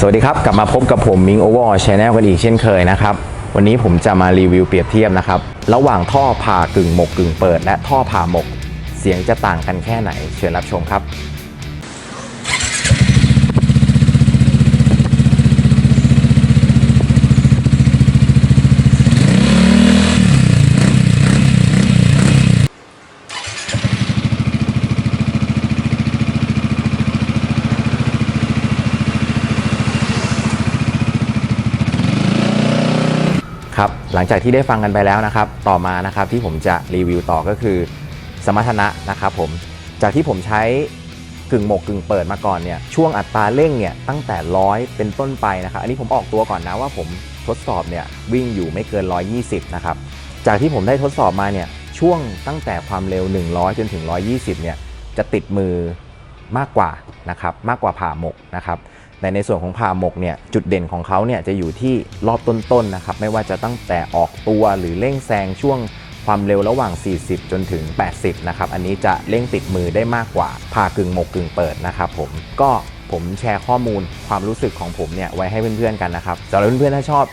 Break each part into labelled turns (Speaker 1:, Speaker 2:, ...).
Speaker 1: สวัสดีครับ กลับมาพบกับผมมิงโอเวอร์ชแนลกันอีกเช่นเคยนะครับ วันนี้ผมจะมารีวิวเปรียบเทียบนะครับ ระหว่างท่อผ่ากึ่งหมกกึ่งเปิด และท่อผ่าหมก เสียงจะต่างกันแค่ไหน เชิญรับชมครับ ครับหลังจากที่ได้ฟังกันไปแล้วนะครับ ต่อมานะครับที่ผมจะรีวิวต่อก็คือ สมรรถนะนะครับผมจากที่ผมใช้กึ่งหมกกึ่งเปิดมาก่อนเนี่ยช่วงอัตราเร่งเนี่ยตั้งแต่ร้อยเป็นต้นไปนะครับ อันนี้ผมออกตัวก่อนนะว่าผมทดสอบเนี่ยวิ่งอยู่ไม่เกิน 120 นะครับ จากที่ผมได้ทดสอบมาเนี่ยช่วงตั้งแต่ความเร็ว 100 จนถึง 120 เนี่ยจะติดมือมากกว่านะครับมากกว่าผ่าหมกนะครับ แต่ในส่วนของผ่าหมกเนี่ยจุดเด่นของเขาเนี่ยจะอยู่ที่รอบต้นๆนะครับไม่ว่าจะตั้งแต่ออกตัวหรือเร่งแซงช่วงความเร็วระหว่าง 40 จนถึง 80 นะครับ อันนี้จะเร่งติดมือได้มากกว่าผ่ากึ่งหมกกึ่งเปิดนะครับผมก็ผมแชร์ข้อมูลความรู้สึกของผมเนี่ยไว้ให้เพื่อนๆกันนะครับสำหรับเพื่อนๆถ้าชอบ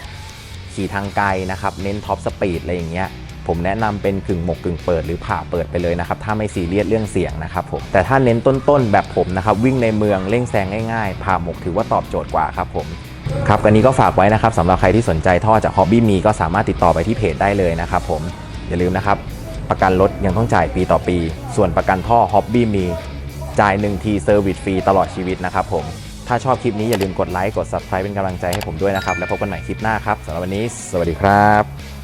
Speaker 1: ขี่ทางไกลนะครับ เน้นท็อปสปีดอะไรอย่างเงี้ย ผมแนะนำเป็นกึ่งหมกกึ่งเปิดหรือผ่าเปิดไปเลยนะครับ ถ้าไม่ซีเรียสเรื่องเสียงนะครับผมแต่ถ้าเน้นต้นๆแบบผมนะครับ วิ่งในเมืองเร่งแซงง่ายๆ ผ่าหมกถือว่าตอบโจทย์กว่าครับผมครับอันนี้ก็ฝากไว้นะครับสำหรับใครที่สนใจท่อจาก Hobby มีก็สามารถติดต่อไปที่เพจได้เลยนะครับผมอย่าลืมนะครับ ประกันรถยังต้องจ่ายปีต่อปี ส่วนประกันท่อ Hobby มีจ่าย1ทีเซอร์วิสฟรีตลอดชีวิตนะครับผมถ้าชอบคลิปนี้อย่าลืมกดไลค์กด Subscribe เป็นกำลังใจให้ผมด้วยนะครับ แล้วพบกันใหม่คลิปหน้าครับสำหรับวันนี้ สวัสดีครับ